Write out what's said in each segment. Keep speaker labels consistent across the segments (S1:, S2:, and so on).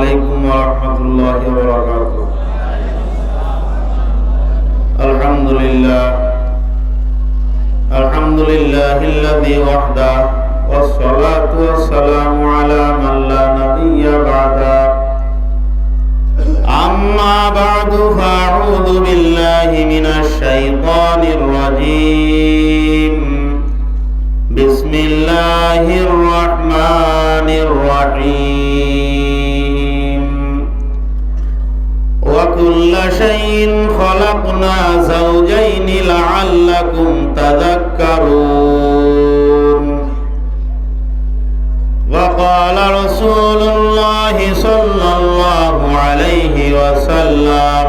S1: عليكم ورحمة الله وبركاته الحمد لله الحمد لله الذي وحده والصلاة والسلام على من لا نبي بعده أما بعد فأعوذ بالله من الشيطان الرجيم بسم الله الرحمن الرحيم شيء خلقنا زوجين لعلكم تذكرون وقال رسول الله صلى الله عليه وسلم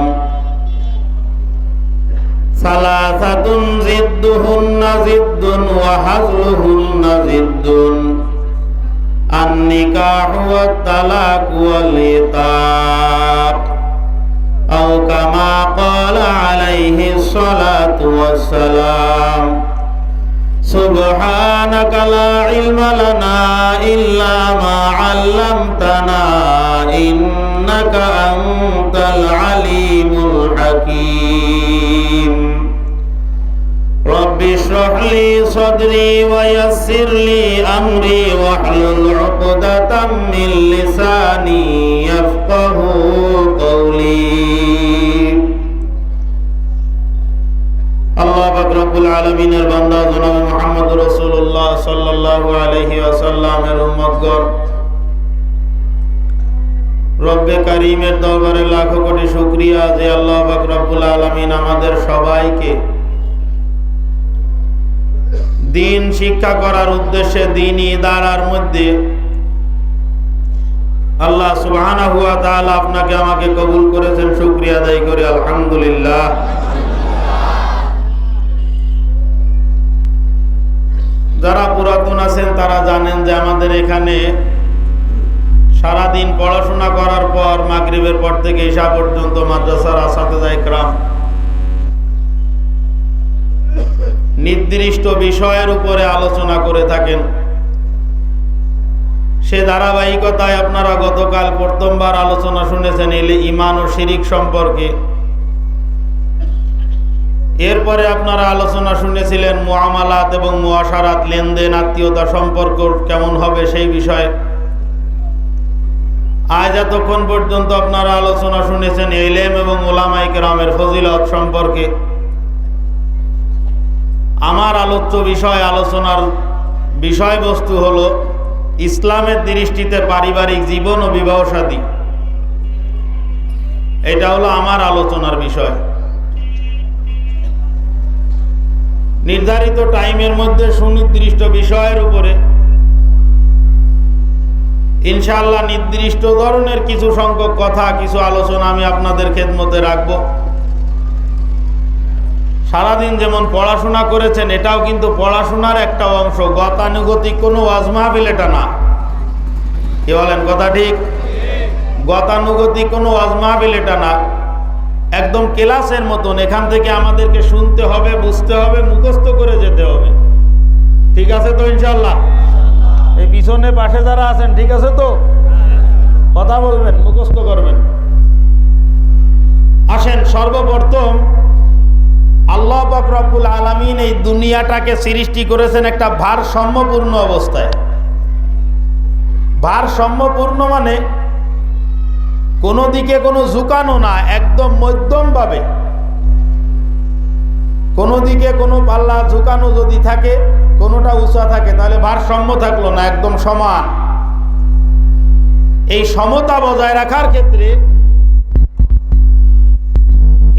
S1: ثلاثة ضدهن ضد وهزلهن ضد النكاح والطلاق والإطاق أو كما قال عليه الصلاة والسلام سبحانك لا علم لنا إلا ما علمتنا إنك أنت العليم الحكيم رب اشرح لي صدري ويسر لي أمري واحلل عقدة من لساني يفقه قولي রব্বুল আলামিনের বান্দা জনাব মুহাম্মদ রাসূলুল্লাহ সাল্লাল্লাহু আলাইহি ওয়াসাল্লামের উম্মতগণ। রব্বে দরবারে লাখো কোটি শুকরিয়া যে আল্লাহ রব্বুল আলামিন আমাদের সবাইকে দিন শিক্ষা করার উদ্দেশ্যে দিনই দাঁড়ার মধ্যে আল্লাহ তাআলা আপনাকে আমাকে কবুল করেছেন, শুকরিয়া আদায় করে, আলহামদুলিল্লাহ। যারা পুরাতন আছেন, তারা জানেন যে আমাদের এখানে সারাদিন পড়াশোনা করার পর, মাগরিবের পর থেকে ঈশা পর্যন্ত মাদ্রাসার আসাতে যায় ক্রাম। নির্দিষ্ট বিষয়ের উপরে আলোচনা করে থাকেন। সে ধারাবাহিকতায় আপনারা গতকাল প্রথমবার আলোচনা শুনেছেন ইমান ও শিরিক সম্পর্কে। এরপরে আপনারা আলোচনা শুনেছিলেন মুআমালাত এবং মুআশারাত, লেনদেন, আত্মীয়তা সম্পর্ক কেমন হবে সেই বিষয়ে। আজ এতক্ষণ পর্যন্ত আপনারা আলোচনা শুনেছেন এলেম এবং ওলামাই কেরামের ফজিলত সম্পর্কে। আমার আলোচ্য বিষয়, আলোচনার বিষয়বস্তু হল ইসলামের দৃষ্টিতে পারিবারিক জীবন ও বিবাহ সাদী। এটা হলো আমার আলোচনার বিষয়। নির্ধারিত টাইমের মধ্যে সুনির্দিষ্ট বিষয়ের উপরে ইনশাআল্লাহ নির্দিষ্ট ধরনের কিছু সংখ্যক কথা, কিছু আলোচনা আমি আপনাদের খেদমতে রাখব। সারাদিন যেমন পড়াশোনা করেছেন, এটাও কিন্তু পড়াশোনার একটা অংশ। গতানুগতিক কোনো ওয়াজ মাহফিল এটা না। কি বলেন, কথা ঠিক? গতানুগতিক কোনো ওয়াজ মাহফিল এটা না। একদম ক্লাসের মতন, এখান থেকে আমাদেরকে শুনতে হবে, বুঝতে হবে, মুখস্থ করে যেতে হবে। ঠিক আছে তো ইনশাল্লাহ এই পিছনে পাশে যারা আছেন, ঠিক আছে তো? কথা বলবেন, মুখস্থ করবেন। আসেন, সর্বপ্রথম আল্লাহ রব্বুল আলমিন এই দুনিয়াটাকে সৃষ্টি করেছেন একটা ভারসাম্যপূর্ণ অবস্থায়। ভারসাম্যপূর্ণ মানে কোনো দিকে কোনো ঝুঁকানো না, একদম মধ্যমভাবে। কোনো দিকে কোনো পাল্লা ঝুঁকানো যদি থাকে, কোনোটা উঁচা থাকে, তাহলে ভারসাম্য থাকল না, একদম সমান। এই সমতা বজায় রাখার ক্ষেত্রে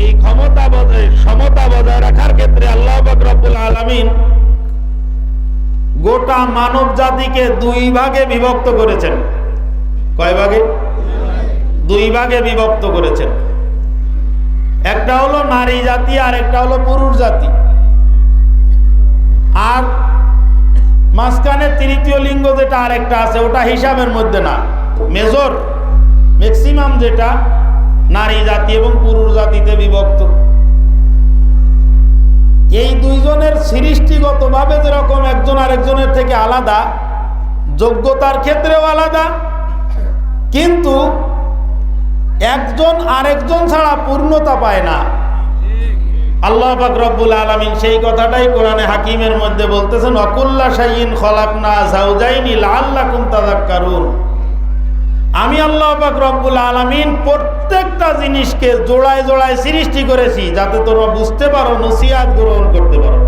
S1: এই ক্ষমতা বজায়, সমতা বজায় রাখার ক্ষেত্রে আল্লাহ রব্বুল আলমিন গোটা মানব জাতিকে দুই ভাগে বিভক্ত করেছেন। কয় ভাগে? দুই ভাগে বিভক্ত করেছেন। একটা হলো নারী জাতি আর একটা হলো পুরুষ জাতি। আর মাঝখানে তৃতীয় লিঙ্গ যেটা আরেকটা আছে, ওটা হিসাবের মধ্যে না। মেজর ম্যাক্সিমাম যেটা নারী জাতি এবং পুরুষ জাতিতে বিভক্ত। এই দুইজনের সৃষ্টিগতভাবে যেরকম একজন আরেকজনের থেকে আলাদা, যোগ্যতার ক্ষেত্রেও আলাদা, কিন্তু একজন আরেকজন ছাড়া পূর্ণতা পায় না। আল্লাহ পাক রব্বুল আলামিন সেই কথাটাই কোরআনে হাকিমের মধ্যে বলতেছেন, অকুল্লা শাইইন খলাকনা জাউজাইনি লাআল্লাকুম তাযাক্কারুন। আমি আল্লাহ পাক রব্বুল আলামিন প্রত্যেকটা জিনিসকে জোড়ায় জোড়ায় সৃষ্টি করেছি যাতে তোমরা বুঝতে পারো, নসিহাত গ্রহণ করতে পারো।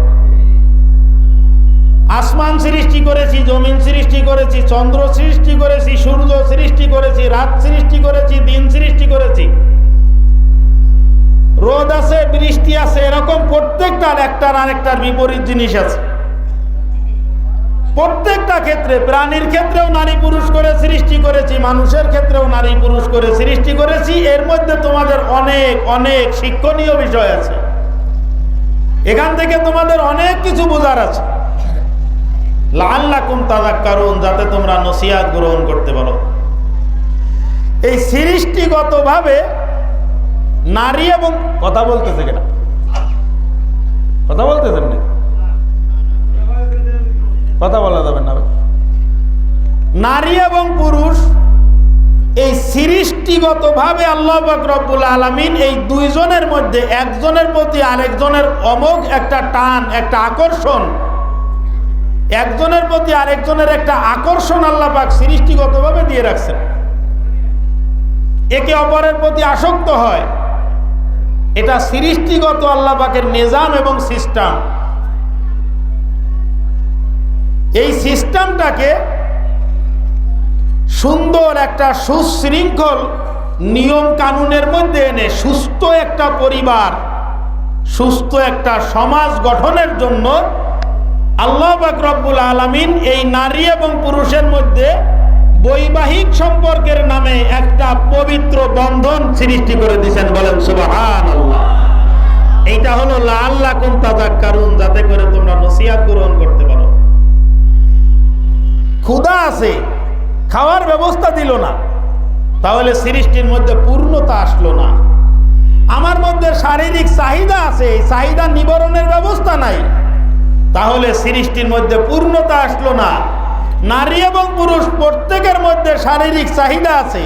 S1: আসমান সৃষ্টি করেছি, জমিন সৃষ্টি করেছি, চন্দ্র সৃষ্টি করেছি, সূর্য সৃষ্টি করেছি, রাত সৃষ্টি করেছি, দিন সৃষ্টি করেছি। রোদ আছে, বৃষ্টি আছে, এরকম প্রত্যেকটার একটার আরেকটার বিপরীত জিনিস আছে। প্রত্যেকটা ক্ষেত্রে, প্রাণীর ক্ষেত্রেও নারী পুরুষ করে সৃষ্টি করেছি, মানুষের ক্ষেত্রেও নারী পুরুষ করে সৃষ্টি করেছি, এর মধ্যে তোমাদের অনেক অনেক শিক্ষণীয় বিষয় আছে। এখান থেকে তোমাদের অনেক কিছু বোঝার আছে। লাল্লাকুম তাজাক কারণ যাতে তোমরা নসিয়াত গ্রহণ করতে পারো। এই সৃষ্টিগতভাবে নারী এবং কথা বলতেছে কিনা? কথা বলতেছেন না কথা বলা যাবে না নারী এবং পুরুষ, এই সৃষ্টিগতভাবে আল্লাহ রব্বুল আলমিন এই দুইজনের মধ্যে একজনের প্রতি আরেকজনের অমোঘ একটা টান, একটা আকর্ষণ একজনের প্রতি আরেকজনের একটা আকর্ষণ আল্লাহ পাক সৃষ্টিগতভাবে দিয়ে রাখছেন। একে অপরের প্রতি আসক্ত হয়। এটা সৃষ্টিগত আল্লাহ পাকের নিজাম এবং সিস্টেম। এই সিস্টেমটাকে সুন্দর একটা সুশৃঙ্খল নিয়ম কানুনের মধ্যে এনে সুস্থ একটা পরিবার, সুস্থ একটা সমাজ গঠনের জন্য আল্লাহ রব্বুল আলমিন এই নারী এবং পুরুষের মধ্যে বৈবাহিক সম্পর্কের নামে একটা পবিত্র বন্ধন সৃষ্টি করে দিয়েছেন। বলেন সুবাহান এইটা হলো আল্লাহ কোন তাজাক কারণ যাতে করে তোমরা নসিহাত গ্রহণ করতে পারো। ক্ষুধা আছে, খাওয়ার ব্যবস্থা দিল না। তাহলে সৃষ্টির মধ্যে পূর্ণতা আসলো না। আমার মধ্যে শারীরিক চাহিদা আছে, এই চাহিদা নিবারণের ব্যবস্থা নাই। তাহলে সৃষ্টির মধ্যে পূর্ণতা আসলো না। নারী এবং পুরুষ প্রত্যেকের মধ্যে শারীরিক চাহিদা আছে।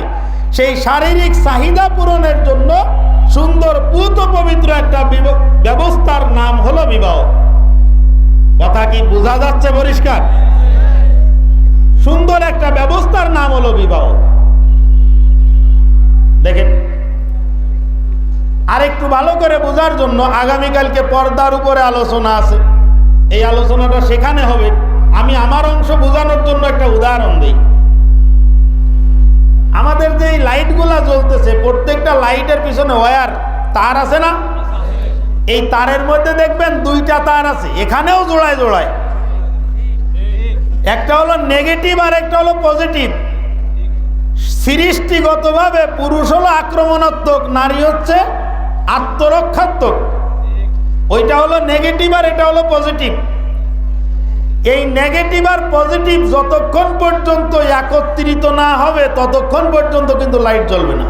S1: সেই শারীরিক চাহিদা পূরণের জন্য সুন্দর, পুত পবিত্র একটা ব্যবস্থার নাম হলো বিবাহ। কথা কি বোঝা যাচ্ছে পরিষ্কার? সুন্দর একটা ব্যবস্থার নাম হলো বিবাহ। দেখেন আর একটু ভালো করে বোঝার জন্য আগামীকালকে পর্দার উপরে আলোচনা আছে। এই আলোচনাটা সেখানে হবে। আমি আমার অংশ বোঝানোর জন্য একটা উদাহরণ দিই। আমাদের যে লাইটগুলা জ্বলতেছে, প্রত্যেকটা লাইটের পিছনে ওয়ার তার আছে না? এই তারের মধ্যে দেখবেন দুইটা তার আছে, এখানেও জোড়ায় জোড়ায়। একটা হলো নেগেটিভ আর একটা হলো পজিটিভ। সৃষ্টিগতভাবে পুরুষ হলো আক্রমণাত্মক, নারী হচ্ছে আত্মরক্ষাত্মক। ওইটা হলো নেগেটিভ আর এটা হলো পজিটিভ এই নেগেটিভ আর পজিটিভ যতক্ষণ পর্যন্ত একত্রিত না হবে, ততক্ষণ পর্যন্ত কিন্তু লাইট জ্বলবে না।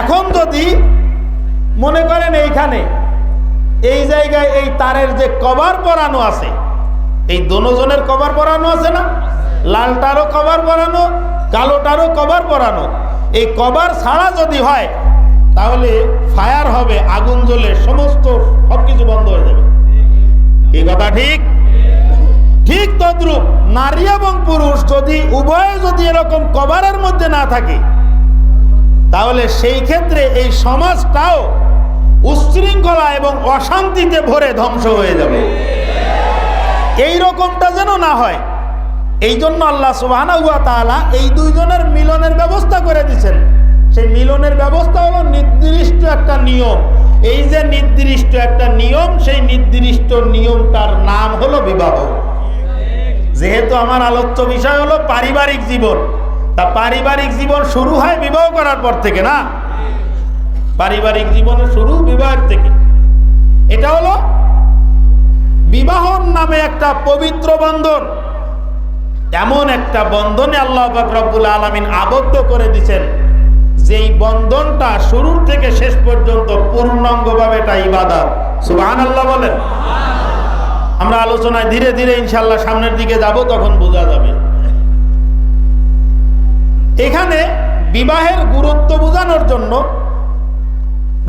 S1: এখন যদি মনে করেন এইখানে, এই জায়গায় এই তারের যে কভার পরানো আছে, এই দোনোজনের কভার পরানো আছে না? লালটারও কভার পরানো, কালোটারও কভার পরানো। এই কভার ছাড়া যদি হয় তাহলে ফায়ার হবে, আগুন জ্বলে সমস্ত সবকিছু বন্ধ হয়ে যাবে। এই কথা ঠিক? ঠিক তদ্রুপ, নারী এবং পুরুষ যদি, উভয়ে যদি এরকম কভারের মধ্যে না থাকে, তাহলে সেই ক্ষেত্রে এই সমাজটাও উচ্ছৃঙ্খলা এবং অশান্তিতে ভরে ধ্বংস হয়ে যাবে। এই রকমটা যেন না হয়, এই জন্য আল্লাহ সুবাহ এই দুইজনের মিলনের ব্যবস্থা করে দিচ্ছেন সেই মিলনের ব্যবস্থা হলো নির্দিষ্ট একটা নিয়ম। এই যে নির্দিষ্ট একটা নিয়ম, সেই নির্দিষ্ট নিয়মটার নাম হলো বিবাহ। যেহেতু আমার আলোচ্য বিষয় হলো পারিবারিক জীবন, তা পারিবারিক জীবন শুরু হয় বিবাহ করার পর থেকে না? পারিবারিক জীবনের শুরু বিবাহের থেকে। এটা হলো বিবাহর নামে একটা পবিত্র বন্ধন। এমন একটা বন্ধনে আল্লাহ রব্বুল আলমিন আবদ্ধ করে দিচ্ছেন বন্ধনটা শুরুর থেকে শেষ পর্যন্ত পূর্ণাঙ্গভাবে এটা ইবাদত। সুবাহান আল্লাহ বলেন। আমরা আলোচনায় ধীরে ধীরে ইনশাল্লাহ সামনের দিকে যাব, তখন বোঝা যাবে। এখানে বিবাহের গুরুত্ব বোঝানোর জন্য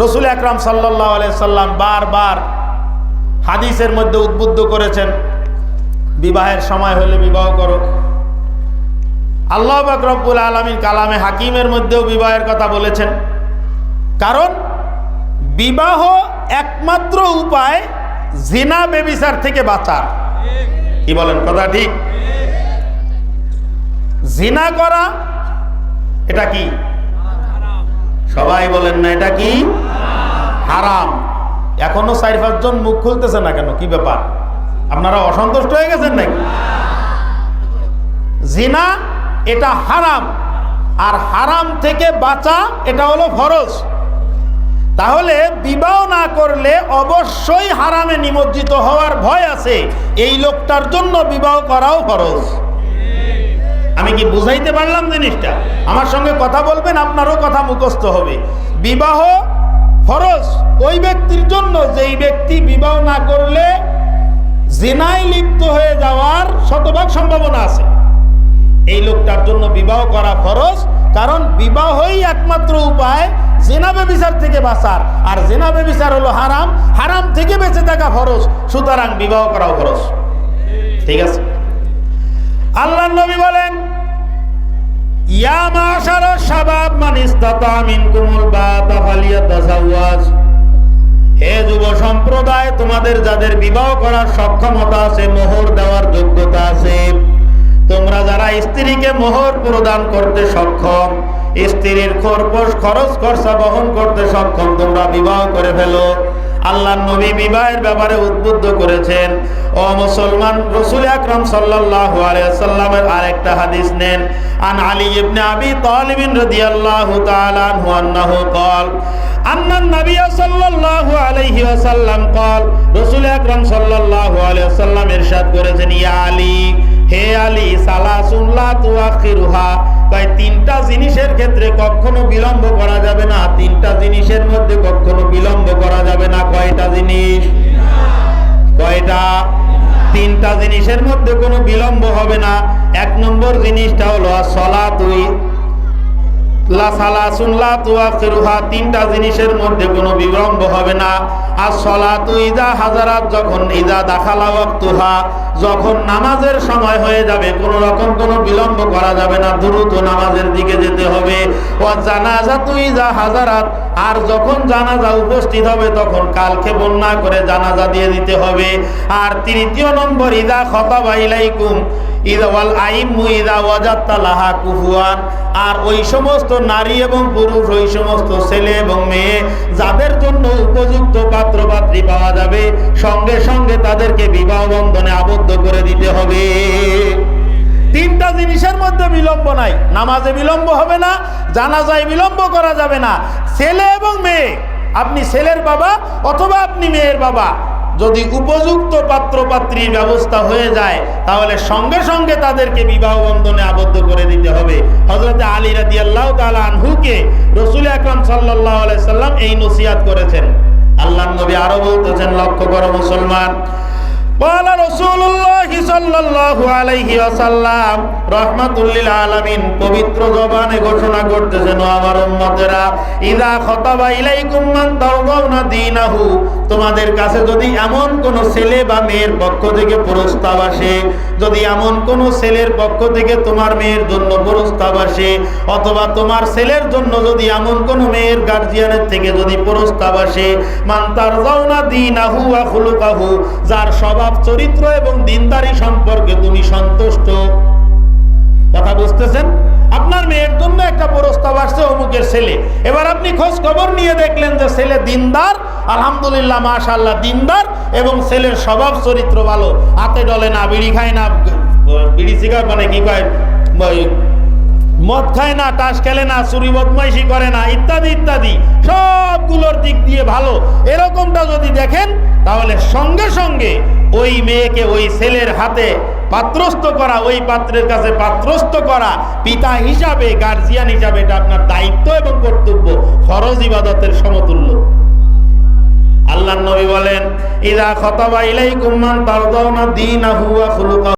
S1: রসুল আকরাম সাল্লাহ সাল্লাম বারবার হাদিসের মধ্যে উদ্বুদ্ধ করেছেন, বিবাহের সময় হলে বিবাহ করো। আল্লাহ বাকরবুল আলমীর কালামে হাকিমের মধ্যেও বিবাহের কথা বলেছেন। কারণ বিবাহ একমাত্র উপায় জিনা, বেবিচার থেকে বাঁচার। কি বলেন, কথা ঠিক? জিনা করা, এটা কি? সবাই বলেন না, এটা কি? হারাম। এখনও চার পাঁচজন মুখ খুলতেছে না কেন? কি ব্যাপার? আপনারা অসন্তুষ্ট হয়ে গেছেন নাকি? জিনা, এটা হারাম। আর হারাম থেকে বাঁচা, এটা হলো ফরজ। তাহলে বিবাহ না করলে অবশ্যই হারামে নিমজ্জিত হওয়ার ভয় আছে। এই লোকটার জন্য বিবাহ করাও ফরজ। আমি কি বুঝাইতে পারলাম জিনিসটা? আমার সঙ্গে কথা বলবেন, আপনারও কথা মুখস্থ হবে। বিবাহ ফরজ। ওই ব্যক্তির জন্য যেই ব্যক্তি বিবাহ না করলে জেনায় লিপ্ত হয়ে যাওয়ার শতভাগ সম্ভাবনা আছে। এই লোকটার জন্য বিবাহ করা ফরজ। কারণ বিবাহই একমাত্র উপায় জেনাবে বিচার থেকে বাঁচার। আর জেনাবে বিচার হলো হারাম। হারাম থেকে বেঁচে থাকা ফরজ। সুতরাং বিবাহ করাও ফরজ। ঠিক আছে? আল্লাহ নবী বলেন শাবাব হে যুব সম্প্রদায়, তোমাদের যাদের বিবাহ করার সক্ষমতা আছে, মোহর দেওয়ার যোগ্যতা আছে। তোমরা যারা স্ত্রীকে মোহর প্রদান করতে সক্ষম স্ত্রীর খরপোশ খরচ খরচা বহন করতে সক্ষম তোমরা বিবাহ করে ফেলো আল্লাহ নবী বিবাহের ব্যাপারে উদ্বুদ্ধ করেছেন ও মুসলমান রসুল আকরম সাল্লাল্লাহু আলাইহি সাল্লামের আরেকটা হাদিস নেন আন আলী ইবনে আবি তালিব রাদিয়াল্লাহু তাআলা আনহু আন্নাহু قال أن النبي صلى الله عليه وسلم قال رسول আকরাম সাল্লাল্লাহু আলাইহি ওয়াসাল্লাম ইরশাদ করেছেন ইয়া আলী হে আলী, সালা লা তুআখিরুহা তাই তিনটা জিনিসের ক্ষেত্রে কখনো বিলম্ব করা যাবে না, তিনটা জিনিসের মধ্যে কখনো বিলম্ব করা যাবে না। কয়টা জিনিস? কয়টা? তিনটা জিনিসের মধ্যে কোনো বিলম্ব হবে না। এক নম্বর জিনিসটা হলো সলা তুই তিনটা জিনিসের মধ্যে কোনো বিলম্ব হবে না। আর সলাতু ইদা হাজারাত, যখন ইদা দাখালা ওয়াক্তুহা, যখন নামাজের সময় হয়ে যাবে, কোন রকম কোনো বিলম্ব করা যাবে না, দ্রুত নামাজের দিকে যেতে হবে। ও জানাজা তুই যা হাজারাত, আর যখন জানাজা উপস্থিত হবে, তখন কালকে বন্যা করে জানাজা দিয়ে দিতে হবে। আর তৃতীয় নম্বর ইদা খতাবাইলাইকুম ইদা ওয়াল আইমু ইদা ওয়াজাত্তা লাহা কুফুয়ান। আর ওই সমস্ত নারী এবং পুরুষ, ওই সমস্ত ছেলে এবং মেয়ে যাদের জন্য উপযুক্ত পাত্র পাত্রী পাওয়া যাবে, সঙ্গে সঙ্গে তাদেরকে বিবাহ বন্ধনে আবদ্ধ করে দিতে হবে। তিনটা জিনিসের মধ্যে বিলম্ব নাই। নামাজে বিলম্ব হবে না, জানাজায় বিলম্ব করা যাবে না। ছেলে এবং মেয়ে, আপনি ছেলের বাবা অথবা আপনি মেয়ের বাবা। যদি উপযুক্ত পাত্র পাত্রীর ব্যবস্থা হয়ে যায়, তাহলে সঙ্গে সঙ্গে তাদেরকে বিবাহ বন্ধনে আবদ্ধ করে দিতে হবে। হজরত আলী রাদি আল্লাহ আনহুকে রসুল আকরম সাল্লাহ সাল্লাম এই নসিয়াত করেছেন। আল্লাহ নবী আরও বলতেছেন, লক্ষ্য করো মুসলমান قال رسول الله صلى الله عليه وسلم রহমাতুল্লিল আলামিন পবিত্র জবানে ঘোষণা করতেছেন ও আমার উম্মতেরা ইদা খতাবা ইলাইকুম মান তারদাউনা দীনাহু তোমাদের কাছে যদি এমন কোন ছেলে বা মেয়ের পক্ষ থেকে প্রস্তাব আসে যদি এমন কোন ছেলের পক্ষ থেকে তোমার মেয়ের জন্য প্রস্তাব আসে, অথবা তোমার ছেলের জন্য যদি এমন কোন মেয়ের গার্জিয়ানের থেকে যদি প্রস্তাব আসে, মান দিন আহু ওয়া কাহু যার স্বভাব, চরিত্র এবং দিনদারি সম্পর্কে তুমি সন্তুষ্ট। কথা বুঝতেছেন? আপনার মেয়ের জন্য একটা প্রস্তাব আসছে অমুকের ছেলে। এবার আপনি খোঁজ খবর নিয়ে দেখলেন যে ছেলে দিনদার, আলহামদুলিল্লাহ মাশাল্লাহ দিনদার এবং ছেলের স্বভাব, চরিত্র ভালো। হাতে ডলে না, বিড়ি খায় না, বিড়ি সিগার মানে কি কয়? মদ খায় না, তাস খেলে না, চুরি বদমাইশি করে না, ইত্যাদি ইত্যাদি। সবগুলোর দিক দিয়ে ভালো। এরকমটা যদি দেখেন, তাহলে সঙ্গে সঙ্গে ওই মেয়েকে ওই ছেলের হাতে পাত্রস্থ করা, ওই পাত্রের কাছে পাত্রস্থ করা, পিতা হিসাবে গার্জিয়ান হিসাবে এটা আপনার দায়িত্ব এবং কর্তব্য, ফরজ ইবাদতের সমতুল্য। আল্লাহ নবী বলেন, ইদা খতাবা ইলাইকুম মান তারদাউনা দীনাহু ওয়া খুলুকা